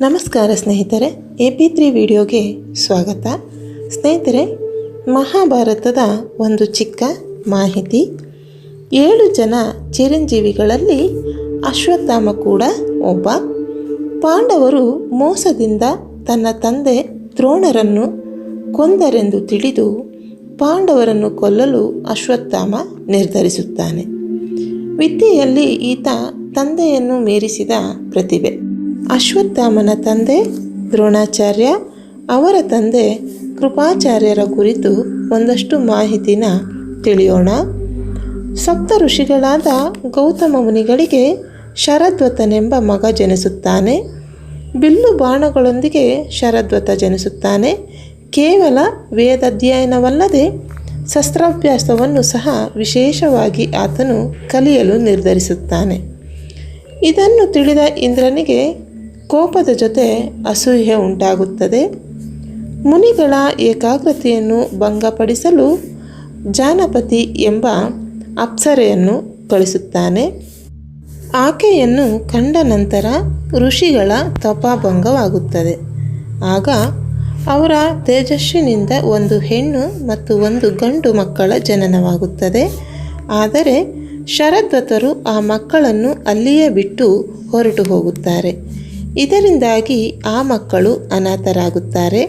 ನಮಸ್ಕಾರ ಸ್ನೇಹಿತರೆ, A P three ವಿಡಿಯೋಗೆ ಸ್ವಾಗತ. ಸ್ನೇಹಿತರೆ, ಮಹಾಭಾರತದ ಒಂದು ಚಿಕ್ಕ ಮಾಹಿತಿ. ಏಳು ಜನ ಚಿರಂಜೀವಿಗಳಲ್ಲಿ ಅಶ್ವತ್ಥಾಮ ಕೂಡ ಒಬ್ಬ. ಪಾಂಡವರು ಮೋಸದಿಂದ ತನ್ನ ತಂದೆ ದ್ರೋಣರನ್ನು ಕೊಂದರೆಂದು ತಿಳಿದು ಪಾಂಡವರನ್ನು ಕೊಲ್ಲಲು ಅಶ್ವತ್ಥಾಮ ನಿರ್ಧರಿಸುತ್ತಾನೆ. ವಿದ್ಯೆಯಲ್ಲಿ ಈತ ತಂದೆಯನ್ನು ಮೀರಿಸಿದ ಪ್ರತಿಭೆ. ಅಶ್ವತ್ಥಾಮನ ತಂದೆ ದ್ರೋಣಾಚಾರ್ಯ ಅವರ ತಂದೆ ಕೃಪಾಚಾರ್ಯರ ಕುರಿತು ಒಂದಷ್ಟು ಮಾಹಿತಿನ ತಿಳಿಯೋಣ. ಸಪ್ತ ಋಷಿಗಳಾದ ಗೌತಮ ಮುನಿಗಳಿಗೆ ಶರದ್ವತನೆಂಬ ಮಗ ಜನಿಸುತ್ತಾನೆ. ಬಿಲ್ಲು ಬಾಣಗಳೊಂದಿಗೆ ಶರದ್ವತ ಜನಿಸುತ್ತಾನೆ. ಕೇವಲ ವೇದಾಧ್ಯಯನವಲ್ಲದೆ ಶಸ್ತ್ರಾಭ್ಯಾಸವನ್ನು ಸಹ ವಿಶೇಷವಾಗಿ ಆತನು ಕಲಿಯಲು ನಿರ್ಧರಿಸುತ್ತಾನೆ. ಇದನ್ನು ತಿಳಿದ ಇಂದ್ರನಿಗೆ ಕೋಪದ ಜೊತೆ ಅಸೂಯೆ ಉಂಟಾಗುತ್ತದೆ. ಮುನಿಗಳ ಏಕಾಗ್ರತೆಯನ್ನು ಭಂಗಪಡಿಸಲು ಜಾನಪತಿ ಎಂಬ ಅಪ್ಸರೆಯನ್ನು ಕಳಿಸುತ್ತಾನೆ. ಆಕೆಯನ್ನು ಕಂಡ ನಂತರ ಋಷಿಗಳ ತಪಾಭಂಗವಾಗುತ್ತದೆ. ಆಗ ಅವರ ತೇಜಸ್ಸಿನಿಂದ ಒಂದು ಹೆಣ್ಣು ಮತ್ತು ಒಂದು ಗಂಡು ಮಕ್ಕಳ ಜನನವಾಗುತ್ತದೆ. ಆದರೆ ಶರದ್ವತರು ಆ ಮಕ್ಕಳನ್ನು ಅಲ್ಲಿಯೇ ಬಿಟ್ಟು ಹೊರಟು ಹೋಗುತ್ತಾರೆ. ಇದರಿಂದಾಗಿ ಆ ಮಕ್ಕಳು ಅನಾಥರಾಗುತ್ತಾರೆ.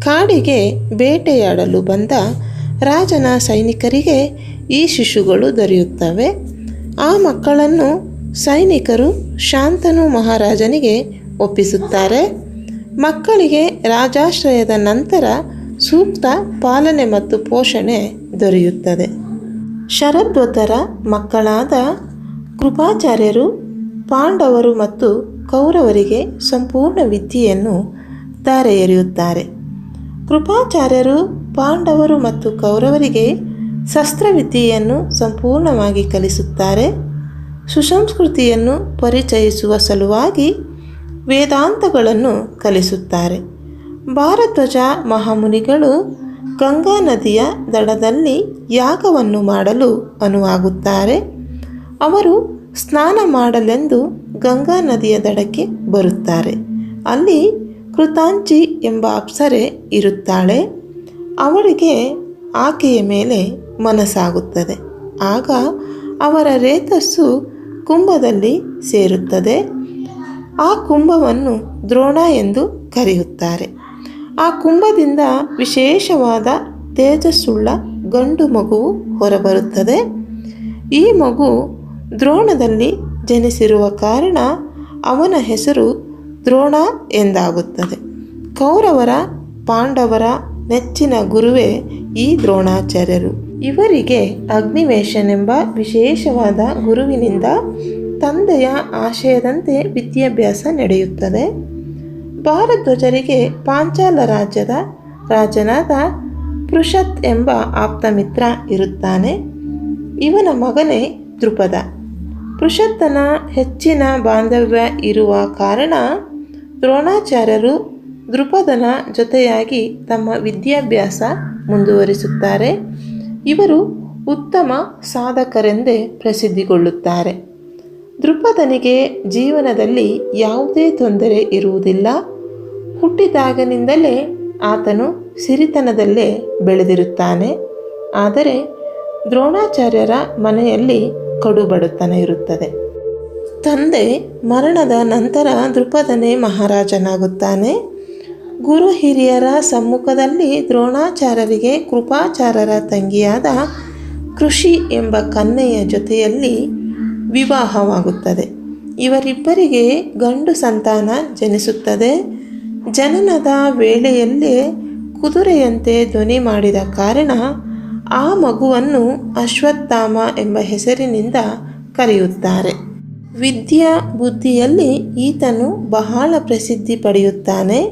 ಕಾಡಿಗೆ ಬೇಟೆಯಾಡಲು ಬಂದ ರಾಜನ ಸೈನಿಕರಿಗೆ ಈ ಶಿಶುಗಳು ದೊರೆಯುತ್ತವೆ. ಆ ಮಕ್ಕಳನ್ನು ಸೈನಿಕರು ಶಾಂತನು ಮಹಾರಾಜನಿಗೆ ಒಪ್ಪಿಸುತ್ತಾರೆ. ಮಕ್ಕಳಿಗೆ ರಾಜಾಶ್ರಯದ ನಂತರ ಸೂಕ್ತ ಪಾಲನೆ ಮತ್ತು ಪೋಷಣೆ ದೊರೆಯುತ್ತದೆ. ಶರದ್ವತರ ಮಕ್ಕಳಾದ ಕೃಪಾಚಾರ್ಯರು, ಪಾಂಡವರು ಮತ್ತು ಕೌರವರಿಗೆ ಸಂಪೂರ್ಣ ವಿದ್ಯೆಯನ್ನು ಧಾರೆ ಎರೆಯುತ್ತಾರೆ ಕೃಪಾಚಾರ್ಯರು ಪಾಂಡವರು ಮತ್ತು ಕೌರವರಿಗೆ ಶಸ್ತ್ರವಿದ್ಯೆಯನ್ನು ಸಂಪೂರ್ಣವಾಗಿ ಕಲಿಸುತ್ತಾರೆ. ಸುಸಂಸ್ಕೃತಿಯನ್ನು ಪರಿಚಯಿಸುವ ಸಲುವಾಗಿ ವೇದಾಂತಗಳನ್ನು ಕಲಿಸುತ್ತಾರೆ. ಭಾರಧ್ವಜ ಮಹಾಮುನಿಗಳು ಗಂಗಾ ನದಿಯ ದಡದಲ್ಲಿ ಯಾಗವನ್ನು ಮಾಡಲು ಅನುವಾಗುತ್ತಾರೆ. ಅವರು ಸ್ನಾನ ಮಾಡಲೆಂದು ಗಂಗಾ ನದಿಯ ದಡಕ್ಕೆ ಬರುತ್ತಾರೆ. ಅಲ್ಲಿ ಕೃತಾಂಚಿ ಎಂಬ ಅಪ್ಸರೆ ಇರುತ್ತಾಳೆ. ಅವಳಿಗೆ ಆಕೆಯ ಮೇಲೆ ಮನಸ್ಸಾಗುತ್ತದೆ. ಆಗ ಅವರ ರೇತಸ್ಸು ಕುಂಭದಲ್ಲಿ ಸೇರುತ್ತದೆ. ಆ ಕುಂಭವನ್ನು ದ್ರೋಣ ಎಂದು ಕರೆಯುತ್ತಾರೆ. ಆ ಕುಂಭದಿಂದ ವಿಶೇಷವಾದ ತೇಜಸ್ಸುಳ್ಳ ಗಂಡು ಮಗುವು ಹೊರಬರುತ್ತದೆ. ಈ ಮಗು ದ್ರೋಣದಲ್ಲಿ ಜನಿಸಿರುವ ಕಾರಣ ಅವನ ಹೆಸರು ದ್ರೋಣ ಎಂದಾಗುತ್ತದೆ. ಕೌರವರ, ಪಾಂಡವರ ನೆಚ್ಚಿನ ಗುರುವೇ ಈ ದ್ರೋಣಾಚಾರ್ಯರು. ಇವರಿಗೆ ಅಗ್ನಿವೇಶನೆಂಬ ವಿಶೇಷವಾದ ಗುರುವಿನಿಂದ ತಂದೆಯ ಆಶಯದಂತೆ ವಿದ್ಯಾಭ್ಯಾಸ ನಡೆಯುತ್ತದೆ. ಭಾರಧ್ವಜರಿಗೆ ಪಾಂಚಾಲ ರಾಜ್ಯದ ರಾಜನಾದ ಪೃಷತ್ ಎಂಬ ಆಪ್ತಮಿತ್ರ ಇರುತ್ತಾನೆ. ಇವನ ಮಗನೇ ದೃಪದ ಪೃಷತ್ತನ ಹೆಚ್ಚಿನ ಬಾಂಧವ್ಯ ಇರುವ ಕಾರಣ ದ್ರೋಣಾಚಾರ್ಯರು ದೃಪದನ ಜೊತೆಯಾಗಿ ತಮ್ಮ ವಿದ್ಯಾಭ್ಯಾಸ ಮುಂದುವರಿಸುತ್ತಾರೆ. ಇವರು ಉತ್ತಮ ಸಾಧಕರೆಂದೇ ಪ್ರಸಿದ್ಧಿಗೊಳ್ಳುತ್ತಾರೆ. ದೃಪದನಿಗೆ ಜೀವನದಲ್ಲಿ ಯಾವುದೇ ತೊಂದರೆ ಇರುವುದಿಲ್ಲ. ಹುಟ್ಟಿದಾಗನಿಂದಲೇ ಆತನು ಸಿರಿತನದಲ್ಲೇ ಬೆಳೆದಿರುತ್ತಾನೆ. ಆದರೆ ದ್ರೋಣಾಚಾರ್ಯರ ಮನೆಯಲ್ಲಿ ಕಡುಬಡತನ ಇರುತ್ತದೆ. ತಂದೆ ಮರಣದ ನಂತರ ದೃಪದನೇ ಮಹಾರಾಜನಾಗುತ್ತಾನೆ. ಗುರು ಹಿರಿಯರ ಸಮ್ಮುಖದಲ್ಲಿ ದ್ರೋಣಾಚಾರ್ಯರಿಗೆ ಕೃಪಾಚಾರ್ಯರ ತಂಗಿಯಾದ ಕೃಷಿ ಎಂಬ ಕನ್ನೆಯ ಜೊತೆಯಲ್ಲಿ ವಿವಾಹವಾಗುತ್ತದೆ. ಇವರಿಬ್ಬರಿಗೆ ಗಂಡು ಸಂತಾನ ಜನಿಸುತ್ತದೆ. ಜನನದ ವೇಳೆಯಲ್ಲೇ ಕುದುರೆಯಂತೆ ಧ್ವನಿ ಮಾಡಿದ ಕಾರಣ ಆ ಮಗುವನ್ನು ಅಶ್ವತ್ಥಾಮ ಎಂಬ ಹೆಸರಿನಿಂದ ಕರೆಯುತ್ತಾರೆ. ವಿದ್ಯಾ ಬುದ್ಧಿಯಲ್ಲಿ ಈತನು ಬಹಳ ಪ್ರಸಿದ್ಧಿ ಪಡೆಯುತ್ತಾನೆ.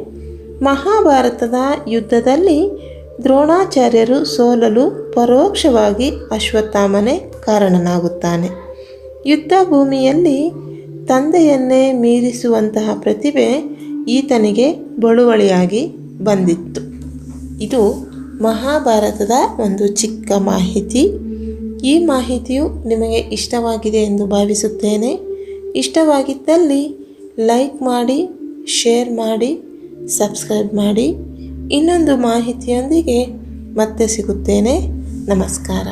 ಮಹಾಭಾರತದ ಯುದ್ಧದಲ್ಲಿ ದ್ರೋಣಾಚಾರ್ಯರು ಸೋಲಲು ಪರೋಕ್ಷವಾಗಿ ಅಶ್ವತ್ಥಾಮನೇ ಕಾರಣನಾಗುತ್ತಾನೆ. ಯುದ್ಧ ಭೂಮಿಯಲ್ಲಿ ತಂದೆಯನ್ನೇ ಮೀರಿಸುವಂತಹ ಪ್ರತಿಭೆ ಈತನಿಗೆ ಬಳುವಳಿಯಾಗಿ ಬಂದಿತ್ತು. ಇದು ಮಹಾಭಾರತದ ಒಂದು ಚಿಕ್ಕ ಮಾಹಿತಿ. ಈ ಮಾಹಿತಿಯು ನಿಮಗೆ ಇಷ್ಟವಾಗಿದೆ ಎಂದು ಭಾವಿಸುತ್ತೇನೆ. ಇಷ್ಟವಾಗಿದ್ದಲ್ಲಿ ಲೈಕ್ ಮಾಡಿ, ಶೇರ್ ಮಾಡಿ, ಸಬ್ಸ್ಕ್ರೈಬ್ ಮಾಡಿ. ಇನ್ನೊಂದು ಮಾಹಿತಿಯೊಂದಿಗೆ ಮತ್ತೆ ಸಿಗುತ್ತೇನೆ. ನಮಸ್ಕಾರ.